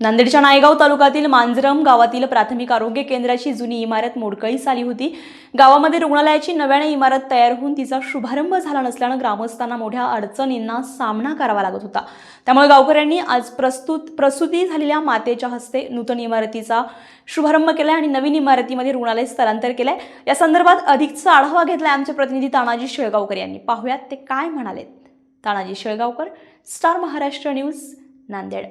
नांदेडच्या नायगाव तालुक्यातील मांजरम गावातील प्राथमिक आरोग्य केंद्राची जुनी इमारत मोडकळीस आली होती. गावामध्ये रुग्णालयाची नव्याने इमारत तयार होऊन तिचा शुभारंभ झाला नसल्यानं ग्रामस्थांना मोठ्या अडचणींना सामना करावा लागत होता. त्यामुळे गावकऱ्यांनी आज प्रस्तुत प्रसूती झालेल्या मातेच्या हस्ते नूतन इमारतीचा शुभारंभ केला आणि नवीन इमारतीमध्ये रुग्णालय स्थलांतर केलंय. या संदर्भात अधिकचा आढावा घेतलाय आमचे प्रतिनिधी तानाजी शेळगावकर यांनी. पाहुयात ते काय म्हणालेत. Tanaji Shelgaonkar star Maharashtra news Nanded.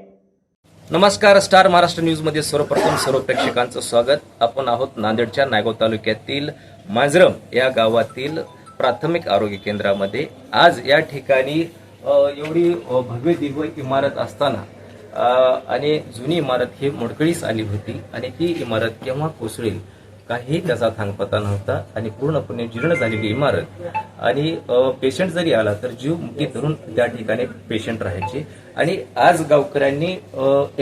नमस्कार स्टार महाराष्ट्र न्यूजमध्ये सर्वप्रथम सर्व प्रेक्षकांचं स्वागत. आपण आहोत नांदेडच्या नायगाव तालुक्यातील मांजरम या गावातील प्राथमिक आरोग्य केंद्रामध्ये. आज या ठिकाणी एवढी भव्य दिव्य इमारत असताना आणि जुनी इमारत ही मोडकळीस आली होती आणि ती इमारत केव्हा कोसळेल? काही त्याचा थांगपत्ता नव्हता आणि पूर्णपणे जीर्ण झालेली इमारत. आणि पेशंट जरी आला तर जीव मुठी धरून त्या ठिकाणी पेशंट राहायचे. आणि आज गावकऱ्यांनी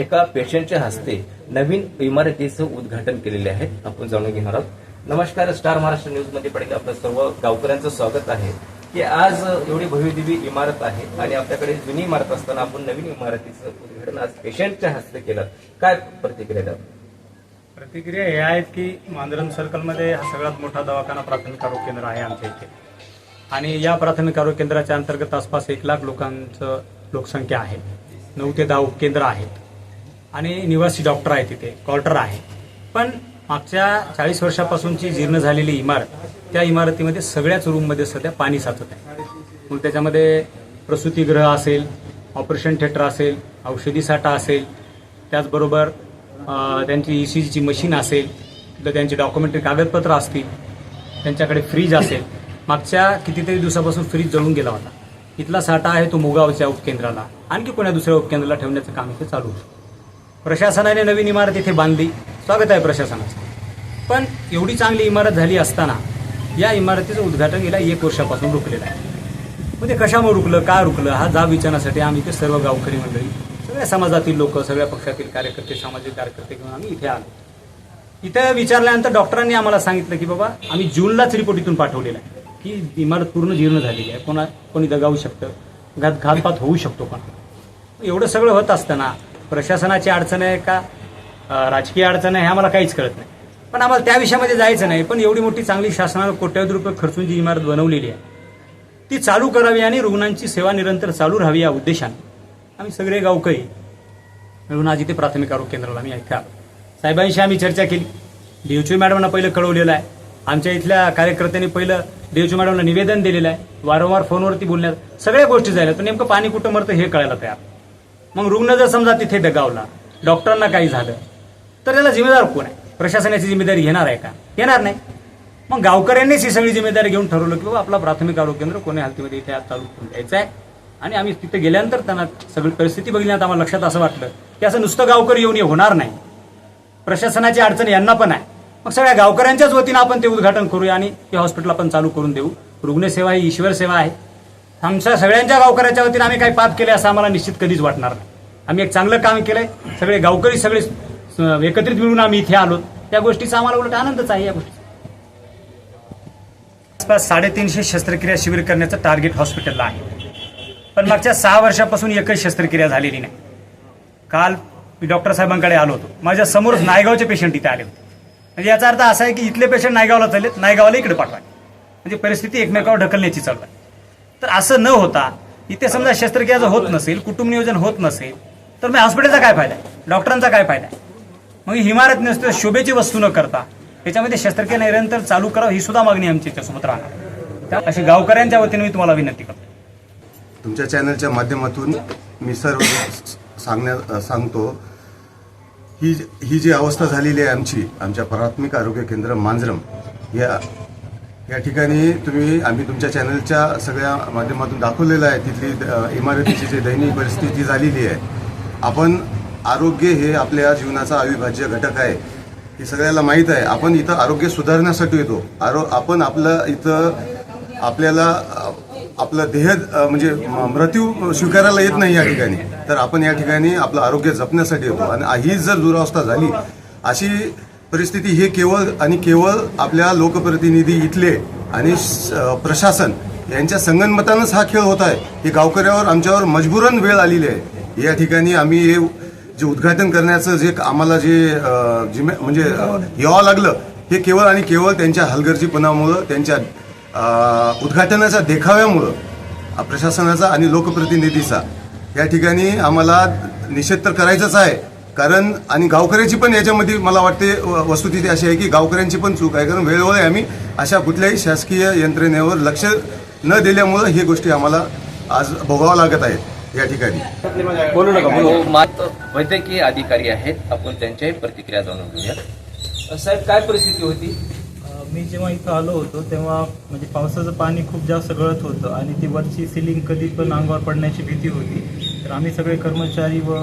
एका पेशंटच्या हस्ते नवीन इमारतीचं उद्घाटन केलेले आहे. आपण जाणून घेणार आहोत. नमस्कार स्टार महाराष्ट्र न्यूजमध्ये पडेल आपलं सर्व गावकऱ्यांचं स्वागत आहे. की आज एवढी भव्यदिवी इमारत आहे आणि आपल्याकडे जुनी इमारत असताना आपण नवीन इमारतीचं उद्घाटन आज पेशंटच्या हस्ते केलं. काय प्रतिक्रिया द्याल? प्रतिक्रिया हे आहेत की मांजरम सर्कलमध्ये हा सगळ्यात मोठा दवाखाना प्राथमिक आरोग्य केंद्र आहे आमच्या इथे. आणि या प्राथमिक आरोग्य केंद्राच्या अंतर्गत आसपास एक लाख लोकांचं लोकसंख्या आहे. नऊ ते दहा उपकेंद्र आहेत. आणि निवासी डॉक्टर आहेत तिथे क्वार्टर आहे. पण मागच्या चाळीस वर्षापासूनची जीर्ण झालेली इमारत त्या इमारतीमध्ये सगळ्याच रूममध्ये सध्या पाणी साचत आहे. मग त्याच्यामध्ये प्रसूतीगृह असेल ऑपरेशन थिएटर असेल औषधी साठा असेल त्याचबरोबर त्यांची ई सी जीची मशीन असेल तर त्यांची डॉक्युमेंटरी कागदपत्र असतील त्यांच्याकडे फ्रीज असेल. मागच्या कितीतरी दिवसापासून फ्रीज जळून गेला होता. इथला साठा आहे तो मुगावच्या उपकेंद्राला. आणखी कोण्या दुसऱ्या उपकेंद्राला ठेवण्याचं काम इथे चालू होतं प्रशासनाने नवीन इमारत इथे बांधली. स्वागत आहे प्रशासनाचं. पण एवढी चांगली इमारत झाली असताना या इमारतीचं उद्घाटन गेल्या एक वर्षापासून रुकलेलं आहे. मग ते कशामुळे रुकलं का रुकलं हा जाब विचारण्यासाठी आम्ही ते सर्व गावकरी मंडळी सगळ्या समाजातील लोक सगळ्या पक्षातील कार्यकर्ते सामाजिक कार्यकर्ते घेऊन आम्ही इथे आलो. इथे विचारल्यानंतर डॉक्टरांनी आम्हाला सांगितलं की बाबा आम्ही जूनलाच रिपोर्ट इथून पाठवलेला आहे की इमारत पूर्ण जीर्ण झालेली आहे. कोणा कोणी दगावू शकतं? घात घातपात होऊ शकतो पण. एवढं सगळं होत असताना प्रशासनाची अडचण आहे का? राजकीय अडचण आहे हे आम्हाला काहीच कळत नाही. पण आम्हाला त्या विषयामध्ये जायचं नाही. पण एवढी मोठी चांगली शासनानं कोट्यावधी रुपये खर्चून जी इमारत बनवलेली आहे ती चालू करावी आणि रुग्णांची सेवा निरंतर चालू राहावी या उद्देशाने. आम्ही सगळे गावकरी मिळून आज इथे प्राथमिक आरोग्य केंद्राला आम्ही ऐका साहेबांशी आम्ही चर्चा केली. डीएचओ मॅडमना पहिलं कळवलेलं आहे. आमच्या इथल्या कार्यकर्त्यांनी पहिलं डीएचओ मॅडमला निवेदन दिलेलं आहे. वारंवार फोनवरती बोलण्यात सगळ्या गोष्टी झाल्या. पण नेमकं पाणी कुठं मरतं हे कळायला तयार. मग रुग्ण जर समजा तिथे दगावला डॉक्टरांना काही झालं तर त्याला जिम्मेदार कोण आहे? प्रशासनाची जिम्मेदारी घेणार आहे का? घेणार नाही. मग गावकऱ्यांनीच ही सगळी जिम्मेदारी घेऊन ठरवलं की बाबा आपला प्राथमिक आरोग्य केंद्र कोणी हालतीमध्ये इथे आज चालू करून द्यायचं आहे. आणि आम्ही तिथे गेल्यानंतर त्यांना सगळी परिस्थिती बघितल्यानंतर आम्हाला लक्षात असं वाटलं की असं नुसतं गावकरी येऊन हे होणार नाही. प्रशासनाची अडचण यांना पण आहे. मग सगळ्या गावकऱ्यांच्याच वतीनं आपण ते उद्घाटन करूया आणि ते हॉस्पिटल आपण चालू करून देऊ. रुग्णसेवा ही ईश्वर सेवा आहे. आमच्या सगळ्यांच्या गावकऱ्यांच्या वतीनं आम्ही काही पाप केले असं आम्हाला निश्चित कधीच वाटणार नाही. आम्ही एक चांगलं काम केलंय. सगळे गावकरी सगळे एकत्रित मिळून आम्ही इथे आलो. त्या गोष्टीचा आम्हाला उलट आनंदच आहे या गोष्टी आसपास साडेतीनशे शस्त्रक्रिया शिबिर करण्याचं टार्गेट हॉस्पिटलला आहे. पण मागच्या सहा वर्षापासून एकच शस्त्रक्रिया झालेली नाही. काल मी डॉक्टर साहेबांकडे आलो होतो. माझ्या समोरच नायगावचे पेशंट इथे आले होते. म्हणजे याचा अर्थ असा आहे की इथले पेशंट नायगावला चाललेत नायगावला इकडे पाठवा म्हणजे परिस्थिती एकमेकावर ढकलण्याची चालू आहे. तर असं न होता इथे समजा शस्त्रक्रिया जर होत नसेल कुटुंब नियोजन होत नसेल तर मग हॉस्पिटलचा काय फायदा आहे? डॉक्टरांचा काय फायदा आहे? मग ही इमारत नसते शोभेची वस्तू न करता त्याच्यामध्ये शस्त्रक्रिया निरंतर चालू करावं ही सुद्धा मागणी आमची त्यासोबत राहणार त्या- अशी गावकऱ्यांच्या वतीने मी तुम्हाला विनंती करतो. तुमच्या चॅनलच्या माध्यमातून मी सर्व सांगण्या सांगतो. ही ही जी अवस्था झालेली आहे आमची आमच्या प्राथमिक आरोग्य केंद्र मांजरम या या ठिकाणी तुम्ही आम्ही तुमच्या चॅनलच्या सगळ्या माध्यमातून दाखवलेलं आहे. तिथली इमारतीची जी दैनिक परिस्थिती झालेली आहे. आपण आरोग्य हे आपल्या जीवनाचा अविभाज्य घटक आहे. हे सगळ्याला माहीत आहे. आपण इथं आरोग्य सुधारण्यासाठी येतो. आरो आपण आपलं इथं आपल्याला आपलं देह म्हणजे मृत्यू स्वीकारायला येत नाही या ठिकाणी. तर आपण या ठिकाणी आपलं आरोग्य जपण्यासाठी येतो. आणि ही जर दुरावस्था झाली अशी परिस्थिती हे केवळ आणि केवळ आपल्या लोकप्रतिनिधी इथले आणि प्रशासन यांच्या संगनमतानंच हा खेळ होत आहे. हे गावकऱ्यावर आमच्यावर मजबूरन वेळ आलेली आहे. या ठिकाणी आम्ही हे जे उद्घाटन करण्याचं जे आम्हाला जे जिम्मे म्हणजे यावं लागलं हे केवळ आणि केवळ त्यांच्या हलगर्जीपणामुळं त्यांच्या उद्घाटनाच्या देखाव्यामुळं प्रशासनाचा आणि लोकप्रतिनिधीचा या ठिकाणी आम्हाला निषेध तर करायचाच आहे. कारण आणि गावकऱ्याची पण याच्यामध्ये मला वाटते व- वस्तुस्थिती अशी आहे की गावकऱ्यांची पण चूक आहे. कारण वेळोवेळी आम्ही अशा कुठल्याही शासकीय यंत्रणेवर लक्ष न दिल्यामुळं हे गोष्टी आम्हाला आज भोगावं लागत आहेत या ठिकाणी. हो, मात्र वैद्यकीय अधिकारी आहेत. आपण त्यांच्याही प्रतिक्रिया जाणून घेऊया. साहेब काय परिस्थिती होती? मी जेव्हा इथं आलो होतो तेव्हा म्हणजे पावसाचं पाणी खूप जास्त गळत होतं आणि ती वरची सिलिंग कधी पण अंगावर पडण्याची भीती होती. तर आम्ही सगळे कर्मचारी व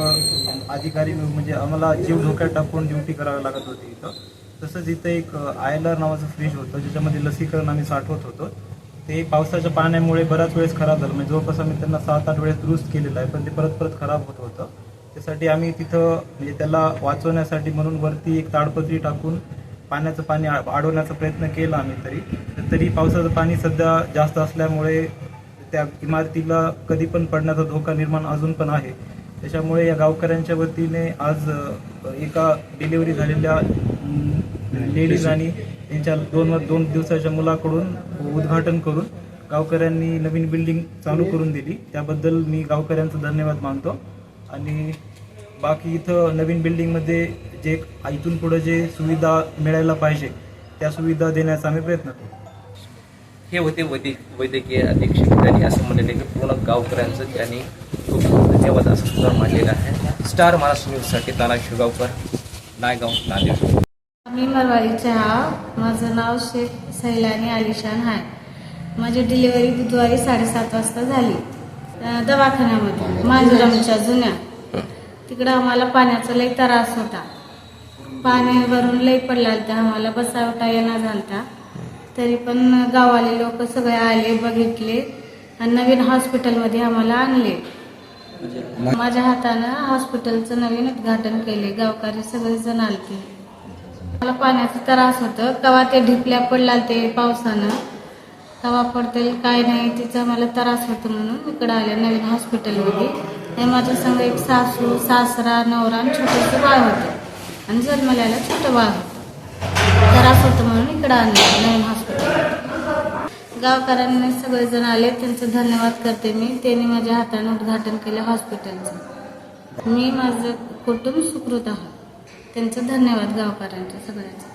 अधिकारी म्हणजे आम्हाला जीव धोक्यात टाकून ड्युटी करावी लागत होती इथं. तसंच इथं एक आय एल आर नावाचं फ्रीज होतं ज्याच्यामध्ये लसीकरण आम्ही साठवत होतो. ते पावसाच्या पाण्यामुळे बऱ्याच वेळेस खराब झालं. म्हणजे जवळपास आम्ही त्यांना सात आठ वेळेस दुरुस्त केलेलं आहे पण ते परत परत खराब होत होतं. त्यासाठी आम्ही तिथं म्हणजे त्याला वाचवण्यासाठी म्हणून वरती एक ताडपत्री टाकून पाण्याचं पाणी आ- अडवण्याचा प्रयत्न केला आम्ही तरी. तरी पावसाचं पाणी सध्या जास्त असल्यामुळे त्या इमारतीला कधी पण पडण्याचा धोका निर्माण अजून पण आहे. त्याच्यामुळे या गावकऱ्यांच्या वतीने आज एका डिलिव्हरी झालेल्या लेडीज आणि त्यांच्या दोन दोन दिवसाच्या मुलाकडून उद्घाटन करून गावकऱ्यांनी नवीन बिल्डिंग चालू करून दिली. त्याबद्दल मी गावकऱ्यांचा धन्यवाद मानतो. आणि बाकी इथं नवीन बिल्डिंगमध्ये जे इथून पुढे जे सुविधा मिळायला पाहिजे त्या सुविधा देण्याचा आम्ही प्रयत्न करू हे होते वैद्य वैद्यकीय अधीक्षक त्यांनी असं म्हणलेलं की पूर्ण गावकऱ्यांचं त्यांनी खूप खूप धन्यवाद असं सुद्धा मांडलेलं आहे. स्टार महाराष्ट्र न्यूजसाठी ताना शिगावकर नायगाव नांदेड. मी मरवाडीचे हा माझं नाव शेख सैलानी आलिशान आहे माझी डिलिव्हरी बुधवारी साडेसात वाजता झाली. दवाखान्यामध्ये. मांजरमच्या जुन्या. तिकडं आम्हाला पाण्याचा लई त्रास होता. पाणी भरून लई पडला होता. आम्हाला बसावटा येणार झालता. तरी पण गावाले लोक सगळे आले बघितले आणि नवीन हॉस्पिटलमध्ये आम्हाला आणले. माझ्या हातानं हॉस्पिटलचं नवीन उद्घाटन केले. गावकरी सगळेजण आलते. मला पाण्याचा त्रास होतं. कवा ते ढिपल्या पडला ते पावसानं कवा पडतील काय नाही तिचा मला त्रास होतो म्हणून इकडं आले नवीन हॉस्पिटलमध्ये. हे माझ्या संग एक सासू सासरा नवरा आणि छोटंसं बाळ होतं. आणि जन्मल्याला छोटं बाळ होतं. त्रास होतं म्हणून इकडं आणलं नवीन हॉस्पिटल गावकऱ्यांनी सगळेजण आले त्यांचं धन्यवाद करते मी. त्यांनी माझ्या हाताने उद्घाटन केलं हॉस्पिटलचं मी माझं कुटुंब सुकृत आहोत. त्यांचं धन्यवाद गावकऱ्यांचं सगळ्यांचं.